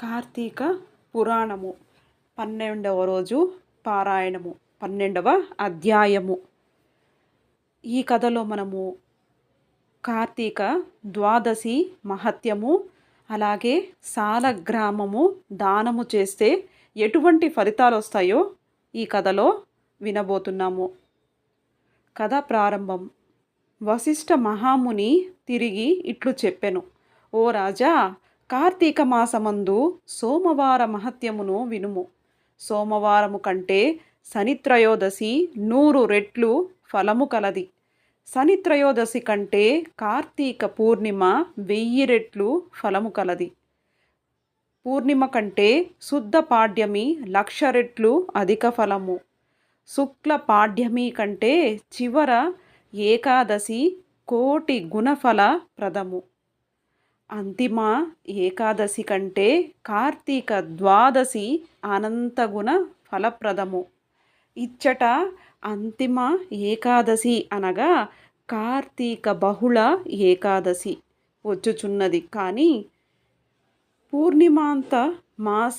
కార్తీక పురాణము పన్నెండవ రోజు పారాయణము పన్నెండవ అధ్యాయము. ఈ కథలో మనము కార్తీక ద్వాదశి మహత్యము అలాగే సాలగ్రామము దానము చేస్తే ఎటువంటి ఫలితాలు వస్తాయో ఈ కథలో వినబోతున్నాము. కథ ప్రారంభం. వశిష్ఠ మహాముని తిరిగి ఇట్లు చెప్పెను ఓ రాజా కార్తీక మాసమందు సోమవార మహత్యమును వినుము. సోమవారము కంటే శనిత్రయోదశి నూరు రెట్లు ఫలము కలది. శనిత్రయోదశి కంటే కార్తీక పూర్ణిమ వెయ్యి రెట్లు ఫలము కలది. పూర్ణిమ కంటే శుద్ధ పాడ్యమి లక్ష రెట్లు అధిక ఫలము. శుక్ల పాడ్యమి కంటే చివర ఏకాదశి కోటి గుణఫల ప్రదము. అంతిమ ఏకాదశి కంటే కార్తీక ద్వాదశి అనంతగుణ ఫలప్రదము. ఇచ్చట అంతిమ ఏకాదశి అనగా కార్తీక బహుళ ఏకాదశి వచ్చుచున్నది. కానీ పూర్ణిమాంత మాస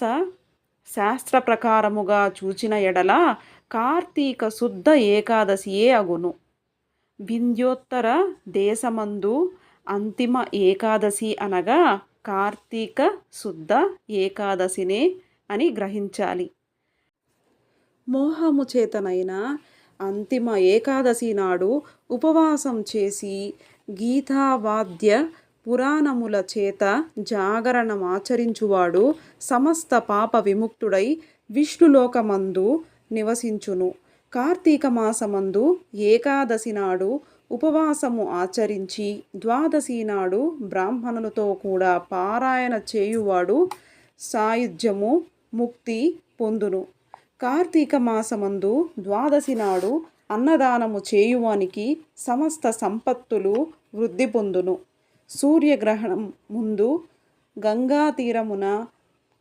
శాస్త్ర ప్రకారముగా చూచిన ఎడల కార్తీక శుద్ధ ఏకాదశియే అగును. వింధ్యోత్తర దేశమందు అంతిమ ఏకాదశి అనగా కార్తీక శుద్ధ ఏకాదశినే అని గ్రహించాలి. మోహము చేతనైన అంతిమ ఏకాదశి నాడు ఉపవాసం చేసి గీతావాద్య పురాణముల చేత జాగరణమాచరించువాడు సమస్త పాప విముక్తుడై విష్ణులోకమందు నివసించును. కార్తీక మాసమందు ఏకాదశి నాడు ఉపవాసము ఆచరించి ద్వాదశి నాడు బ్రాహ్మణులతో కూడా పారాయణ చేయువాడు సాయుధ్యము ముక్తి పొందును. కార్తీక మాసమందు ద్వాదశి నాడు అన్నదానము చేయువానికి సమస్త సంపత్తులు వృద్ధి పొందును. సూర్యగ్రహణం ముందు గంగా తీరమున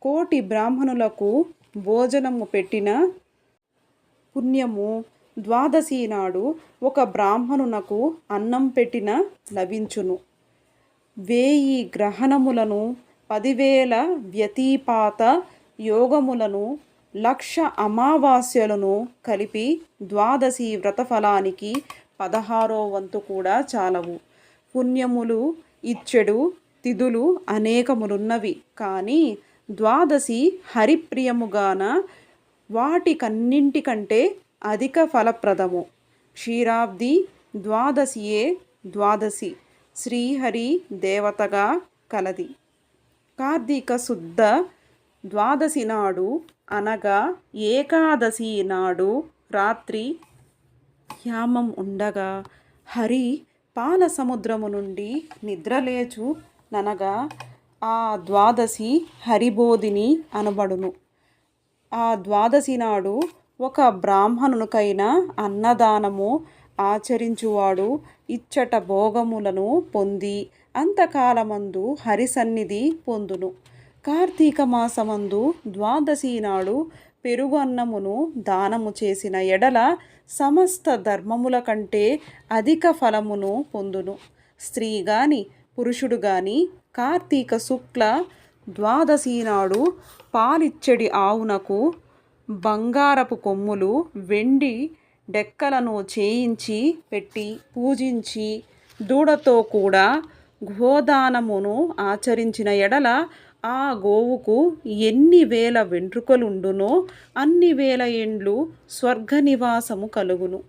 కోటి బ్రాహ్మణులకు భోజనము పెట్టిన పుణ్యము ద్వాదశి నాడు ఒక బ్రాహ్మణునకు అన్నం పెట్టిన లభించును. వేయి గ్రహణములను పదివేల వ్యతిపాత యోగములను లక్ష అమావాస్యలను కలిపి ద్వాదశి వ్రతఫలానికి పదహారో వంతు కూడా చాలవు. పుణ్యములు ఇచ్చెడు తిథులు అనేకములున్నవి. కానీ ద్వాదశి హరిప్రియముగాన వాటికన్నింటికంటే అధిక ఫలప్రదము. క్షీరాబ్ది ద్వాదశియే ద్వాదశి. శ్రీహరి దేవతగా కలది. కార్తీక శుద్ధ ద్వాదశి నాడు అనగా ఏకాదశి నాడు రాత్రి యామం ఉండగా హరి పాల సముద్రము నుండి నిద్రలేచు ననగా ఆ ద్వాదశి హరిబోధిని అనబడును. ఆ ద్వాదశి నాడు ఒక బ్రాహ్మణునికైన అన్నదానము ఆచరించువాడు ఇచ్చట భోగములను పొంది అంతకాలమందు హరిసన్నిధి పొందును. కార్తీక మాసమందు ద్వాదశి నాడు పెరుగు అన్నమును దానము చేసిన ఎడల సమస్త ధర్మముల కంటే అధిక ఫలమును పొందును. స్త్రీ గాని పురుషుడు గాని కార్తీక శుక్ల ద్వాదశి నాడు పాలిచ్చడి ఆవునకు బంగారపు కొమ్ములు వెండి డెక్కలను చేయించి పెట్టి పూజించి దూడతో కూడా గోదానమును ఆచరించిన ఎడల ఆ గోవుకు ఎన్ని వేల వెంట్రుకలుండునో అన్ని వేల ఎండ్లు స్వర్గ నివాసము కలుగును.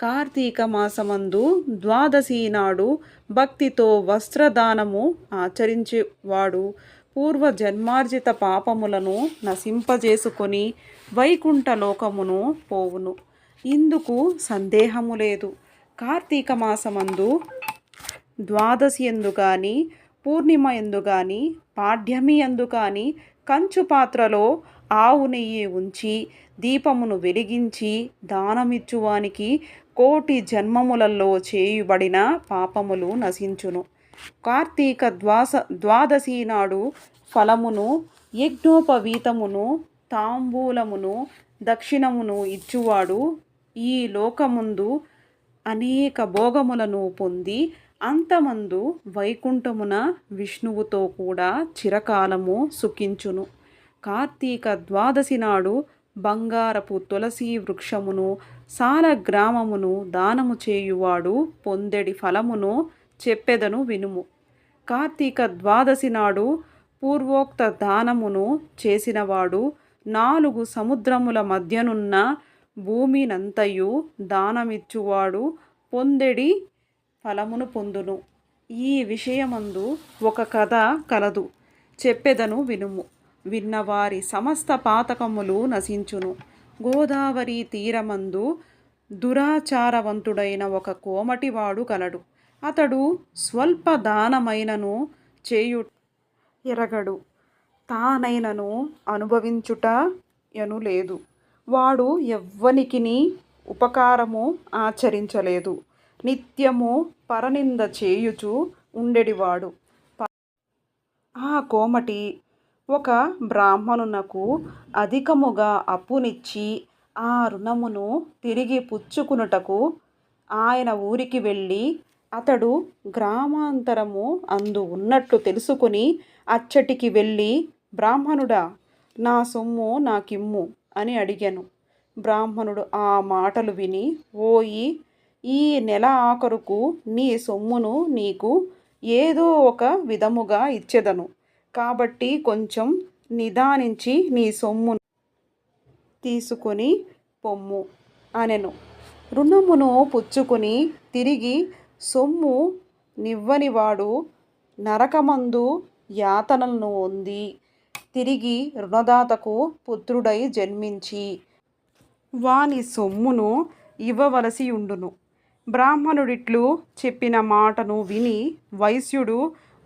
కార్తీక మాసమందు ద్వాదశి నాడు భక్తితో వస్త్రదానము ఆచరించేవాడు. పూర్వ జన్మార్జిత పాపములను నశింపజేసుకొని వైకుంఠ లోకమును పోవును. ఇందుకు సందేహము లేదు. కార్తీక మాసమందు ద్వాదశి ఎందు కానీ పూర్ణిమ ఎందు కానీ పాఠ్యమి ఎందు కానీ కంచు పాత్రలో ఆవు నెయ్యి ఉంచి దీపమును వెలిగించి దానమిచ్చువానికి కోటి జన్మములలో చేయుబడిన పాపములు నశించును. కార్తీక ద్వాస ద్వాదశి నాడు ఫలమును యజ్ఞోపవీతమును తాంబూలమును దక్షిణమును ఇచ్చువాడు ఈ లోకముందు అనేక భోగములను పొంది అంతమందు వైకుంఠమున విష్ణువుతో కూడా చిరకాలము సుఖించును. కార్తీక ద్వాదశి నాడు బంగారపు తులసి వృక్షమును సాల గ్రామమును దానము చేయువాడు పొందెడి ఫలమును చెప్పెదను వినుము. కార్తీక ద్వాదశి నాడు పూర్వోక్త దానమును చేసినవాడు నాలుగు సముద్రముల మధ్యనున్న భూమినంతయు దానమిచ్చువాడు పొందెడి ఫలమును పొందును. ఈ విషయమందు ఒక కథ కలదు. చెప్పెదను వినుము. విన్నవారి సమస్త పాతకములు నశించును. గోదావరి తీరమందు దురాచారవంతుడైన ఒక కోమటివాడు కలడు. అతడు స్వల్ప దానమైనను చేయు ఎరగడు. తానైనను అనుభవించుట ఎను లేదు. వాడు ఎవ్వనికిని ఉపకారము ఆచరించలేదు. నిత్యము పరనింద చేయుచు ఉండెడివాడు. ఆ కోమటి ఒక బ్రాహ్మణునకు అధికముగా అప్పునిచ్చి ఆ రుణమును తిరిగి పుచ్చుకునుటకు ఆయన ఊరికి వెళ్ళి అతడు గ్రామాంతరము అందు ఉన్నట్లు తెలుసుకుని అచ్చటికి వెళ్ళి బ్రాహ్మణుడా నా సొమ్ము నాకిమ్ము అని అడిగాను. బ్రాహ్మణుడు ఆ మాటలు విని ఓయి ఈ నెల ఆఖరుకు నీ సొమ్మును నీకు ఏదో ఒక విధముగా ఇచ్చేదను. కాబట్టి కొంచెం నిదానించి నీ సొమ్మును తీసుకొని పొమ్ము అనెను. రుణమును పుచ్చుకొని తిరిగి సొమ్ము నివ్వనివాడు నరకమందు యాతనలను ఉంది తిరిగి రుణదాతకు పుత్రుడై జన్మించి వాని సొమ్మును ఇవ్వవలసి ఉండును బ్రాహ్మణుడిట్లు చెప్పిన మాటను విని వైశ్యుడు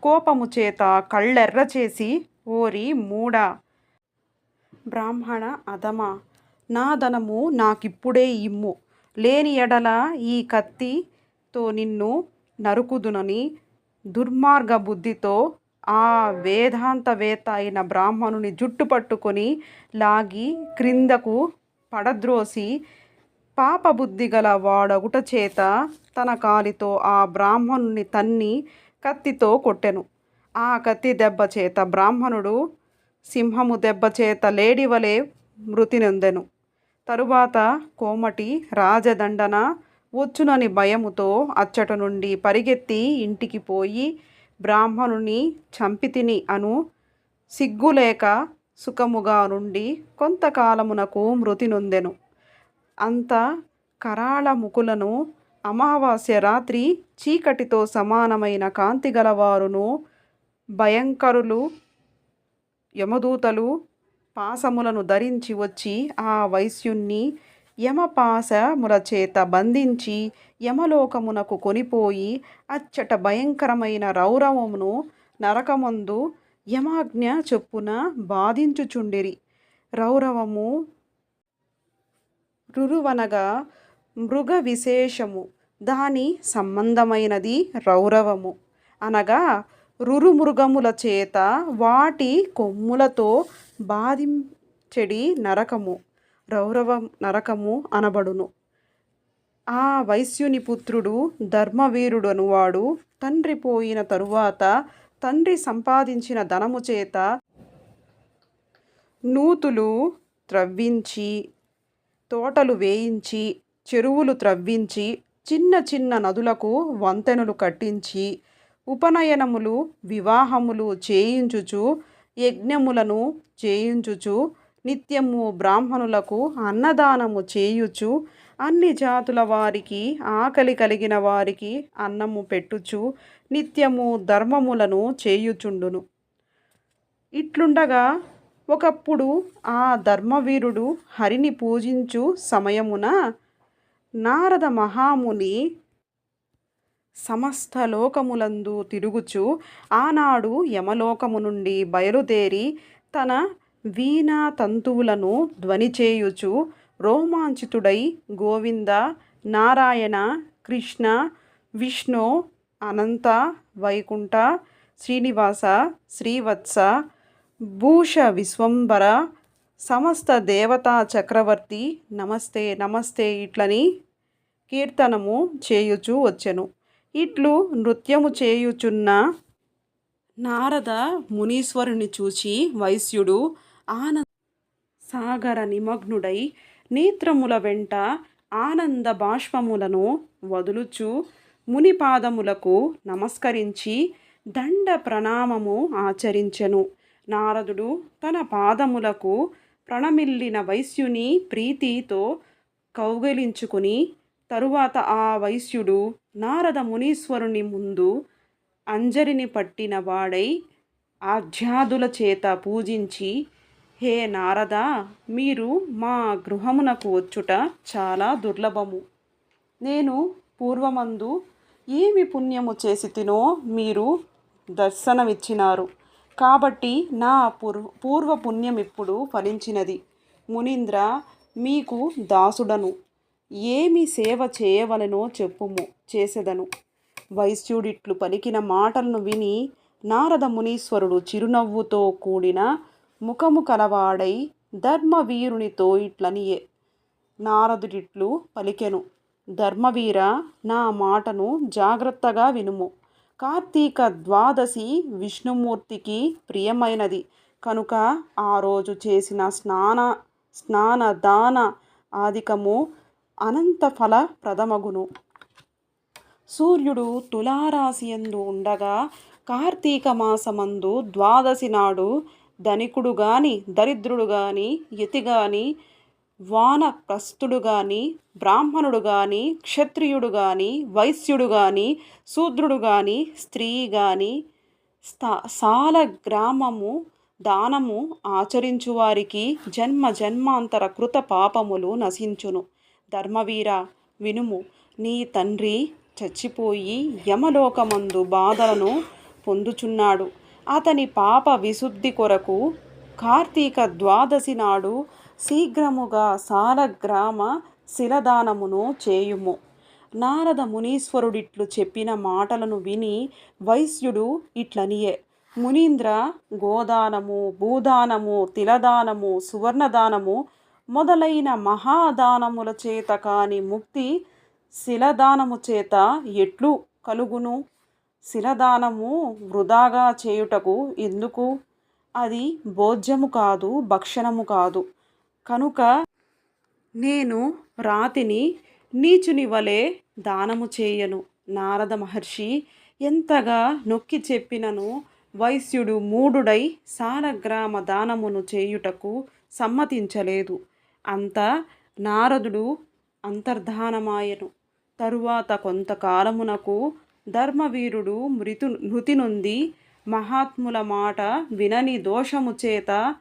కోపము చేత కళ్ళెర్ర చేసి ఓరి మూడ! బ్రాహ్మణ అధమా! నా ధనము నాకిప్పుడే ఇమ్ము. లేని ఎడల ఈ కత్తితో నిన్ను నరుకుదునని దుర్మార్గ బుద్ధితో ఆ వేదాంతవేత్త అయిన బ్రాహ్మణుని జుట్టు పట్టుకొని లాగి క్రిందకు పడద్రోసి పాపబుద్ధి గల వాడగుట చేత తన కాలితో ఆ బ్రాహ్మణుని తన్ని కత్తితో కొట్టెను. ఆ కత్తి దెబ్బ చేత బ్రాహ్మణుడు సింహము దెబ్బ చేత లేడివలే మృతి నొందెను. తరువాత కోమటి రాజదండన వచ్చునని భయముతో అచ్చట నుండి పరిగెత్తి ఇంటికి పోయి బ్రాహ్మణుని చంపితిని అను సిగ్గులేక సుఖముగా నుండి కొంతకాలమునకు మృతి నొందెను. అంత కరాళ ముకులను అమావాస్య రాత్రి చీకటితో సమానమైన కాంతి గలవారును భయంకరులు యమదూతలు పాసములను ధరించి వచ్చి ఆ వైశ్యుణ్ణి యమపాశముల చేత బంధించి యమలోకమునకు కొనిపోయి అచ్చట భయంకరమైన రౌరవమును నరకమందు యమాజ్ఞ చొప్పున బాధించుచుండిరి. రౌరవము రురువనగా మృగ విశేషము దాని సంబంధమైనది రౌరవము. అనగా రురుమృగముల చేత వాటి కొమ్ములతో బాధించెడి నరకము. రౌరవ నరకము అనబడును. ఆ వైశ్యుని పుత్రుడు ధర్మవీరుడు అనువాడు తండ్రి పోయిన తరువాత తండ్రి సంపాదించిన ధనము చేత నూతులు త్రవ్వించి తోటలు వేయించి చెరువులు త్రవ్వించి చిన్న చిన్న నదులకు వంతెనలు కట్టించి ఉపనయనములు వివాహములు చేయించుచు యజ్ఞములను చేయించుచు నిత్యము బ్రాహ్మణులకు అన్నదానము చేయుచు అన్ని జాతుల వారికి ఆకలి కలిగిన వారికి అన్నము పెట్టుచు నిత్యము ధర్మములను చేయుచుండును. ఇట్లుండగా ఒకప్పుడు ఆ ధర్మవీరుడు హరిని పూజించు సమయమున నారద మహాముని సమస్త లోకములందు తిరుగుచు ఆనాడు యమలోకము నుండి బయలుదేరి తన వీణా తంతువులను ధ్వనిచేయుచు రోమాంచితుడై గోవింద నారాయణ కృష్ణ విష్ణు అనంత వైకుంఠ శ్రీనివాస శ్రీవత్స భూష విశ్వంబర సమస్త దేవతా చక్రవర్తి నమస్తే నమస్తే ఇట్లని కీర్తనము చేయుచు వచ్చెను. ఇట్లు నృత్యము చేయుచున్న నారద మునీశ్వరుని చూచి వైశ్యుడు ఆనంద సాగర నిమగ్నుడై నేత్రముల వెంట ఆనంద బాష్పములను వదులుచు మునిపాదములకు నమస్కరించి దండ ప్రణామము ఆచరించెను. నారదుడు తన పాదములకు ప్రణమిల్లిన వైశ్యుని ప్రీతితో కౌగిలించుకుని తరువాత ఆ వైశ్యుడు నారద మునీశ్వరుని ముందు అంజరిని పట్టిన వాడై ఆధ్యాదుల చేత పూజించి హే నారద మీరు మా గృహమునకు వచ్చుట చాలా దుర్లభము. నేను పూర్వమందు ఏమి పుణ్యము చేసి తినో మీరు దర్శనమిచ్చినారు. కాబట్టి నా పూర్వ పూర్వ పుణ్యం ఇప్పుడు ఫలించినది. మునీంద్ర మీకు దాసుడను. ఏమి సేవ చేయవలెనో చెప్పుము చేసెదను. వైశ్యుడిట్లు పలికిన మాటలను విని నారద మునీశ్వరుడు చిరునవ్వుతో కూడిన ముఖము కలవాడై ధర్మవీరునితో ఇట్లనియే నారదుడిట్లు పలికెను ధర్మవీర నా మాటను జాగ్రత్తగా వినుము. కార్తీక ద్వాదశి విష్ణుమూర్తికి ప్రియమైనది. కనుక ఆ రోజు చేసిన స్నాన స్నాన దాన ఆదికము అనంత ఫల ప్రథమగును సూర్యుడు తులారాశియందు ఉండగా కార్తీక మాసమందు ద్వాదశి నాడు ధనికుడు గాని దరిద్రుడు గాని యతి గాని వానప్రస్థుడు గాని బ్రాహ్మణుడు గాని క్షత్రియుడు గాని వైశ్యుడు గాని శూద్రుడు గాని స్త్రీ గాని స్థా సాల గ్రామము దానము ఆచరించువారికి జన్మ జన్మాంతర కృత పాపములు నశించును. ధర్మవీర వినుము నీ తండ్రి చచ్చిపోయి యమలోకమందు బాధలను పొందుచున్నాడు. అతని పాప విశుద్ధి కొరకు కార్తీక ద్వాదశి నాడు శీఘ్రముగా సాలగ్రామ శిలదానమును చేయుము. నారద మునీశ్వరుడిట్లు చెప్పిన మాటలను విని వైశ్యుడు ఇట్లనియే మునీంద్ర గోదానము భూదానము తిలదానము సువర్ణదానము మొదలైన మహాదానముల చేత కాని ముక్తి శిలదానము చేత ఎట్లు కలుగును? శిలదానము వృధాగా చేయుటకు ఎందుకు? అది భోజ్యము కాదు భక్షణము కాదు. కనుక నేను రాతిని నీచుని వలె దానము చేయను. నారద మహర్షి ఎంతగా నొక్కి చెప్పినను వైశ్యుడు మూడుడై సారగ్రామ దానమును చేయుటకు సమ్మతించలేదు. అంత నారదుడు అంతర్ధానమాయను. తరువాత కొంతకాలమునకు ధర్మవీరుడు మృతు మృతి నుండి మహాత్ముల మాట వినని దోషము చేత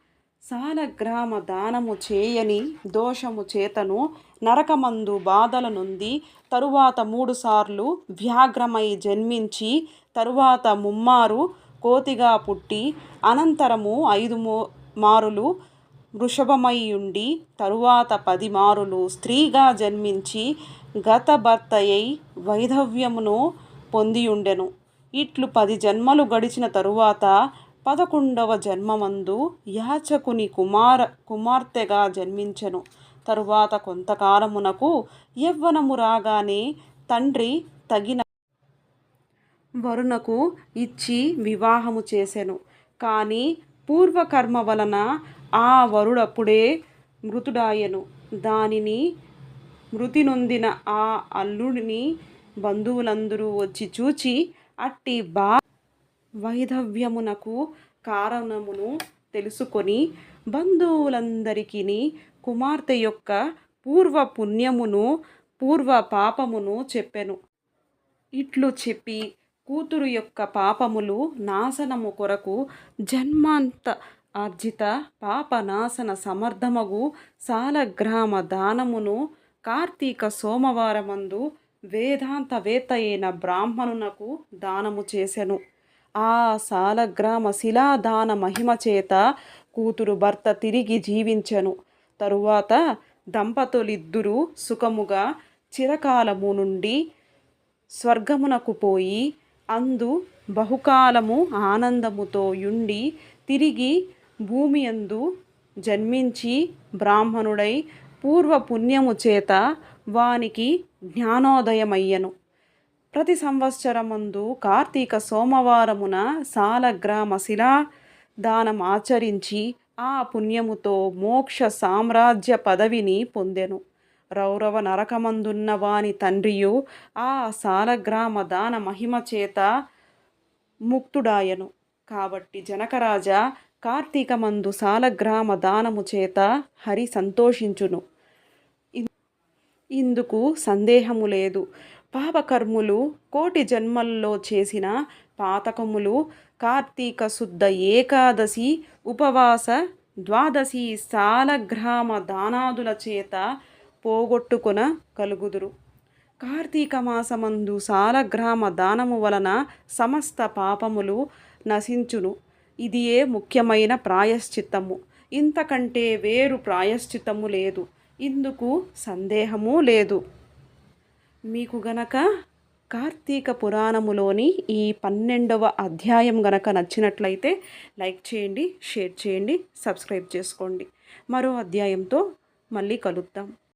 సాలగ్రామ దానము చేయని దోషము చేతను నరకమందు బాధల నుండి తరువాత మూడుసార్లు వ్యాఘ్రమై జన్మించి తరువాత ముమ్మారు కోతిగా పుట్టి అనంతరము ఐదు మో మారులు వృషభమై ఉండి తరువాత పది మారులు స్త్రీగా జన్మించి గత వైధవ్యమును పొందియుండెను ఇట్లు పది జన్మలు గడిచిన తరువాత పదకొండవ జన్మమందు యాచకుని కుమార కుమార్తెగా జన్మించెను. తరువాత కొంతకాలమునకు యవ్వనము రాగానే తండ్రి తగిన వరుణకు ఇచ్చి వివాహము చేసెను. కానీ పూర్వకర్మ వలన ఆ వరుడప్పుడే మృతుడాయెను దానిని మృతి నొందిన ఆ అల్లుడిని బంధువులందరూ వచ్చి చూచి అట్టి బా వైధవ్యమునకు కారణమును తెలుసుకొని బంధువులందరికీ కుమార్తె యొక్క పూర్వ పుణ్యమును పూర్వ పాపమును చెప్పెను. ఇట్లు చెప్పి కూతురు యొక్క పాపములు నాశనము కొరకు జన్మాంత ఆర్జిత పాప నాశన సమర్థమగు సాలగ్రామ దానమును కార్తీక సోమవారమందు వేదాంతవేత్త అయిన బ్రాహ్మణునకు దానము చేసెను. ఆ సాలగ్రామ శిలాదాన మహిమ చేత కూతురు భర్త తిరిగి జీవించెను. తరువాత దంపతులిద్దరూ సుఖముగా చిరకాలము నుండి స్వర్గమునకు పోయి అందు బహుకాలము ఆనందముతో యుండి తిరిగి భూమి అందు జన్మించి బ్రాహ్మణుడై పూర్వ పుణ్యము చేత వానికి జ్ఞానోదయమయ్యను. ప్రతి సంవత్సరముందు కార్తీక సోమవారమున సాలగ్రామ శిలా దానం ఆచరించి ఆ పుణ్యముతో మోక్ష సామ్రాజ్య పదవిని పొందెను. రౌరవ నరకమందున్న వాని తండ్రియు ఆ సాలగ్రామ దాన మహిమ చేత ముక్తుడాయను. కాబట్టి జనకరాజా కార్తీకమందు సాలగ్రామ దానము చేత హరి సంతోషించును. ఇందుకు సందేహము లేదు. పాపకర్ములు కోటి జన్మల్లో చేసిన పాతకములు కార్తీక శుద్ధ ఏకాదశి ఉపవాస ద్వాదశి సాలగ్రామ దానాదుల చేత పోగొట్టుకున కలుగుదురు. కార్తీక మాసమందు సాలగ్రామ దానము వలన సమస్త పాపములు నశించును. ఇదియే ముఖ్యమైన ప్రాయశ్చిత్తము. ఇంతకంటే వేరు ప్రాయశ్చిత్తము లేదు. ఇందుకు సందేహము లేదు. మీకు గనక కార్తీక పురాణములోని ఈ పన్నెండవ అధ్యాయం గనక నచ్చినట్లయితే లైక్ చేయండి షేర్ చేయండి సబ్స్క్రైబ్ చేసుకోండి. మరో అధ్యాయంతో మళ్ళీ కలుద్దాం.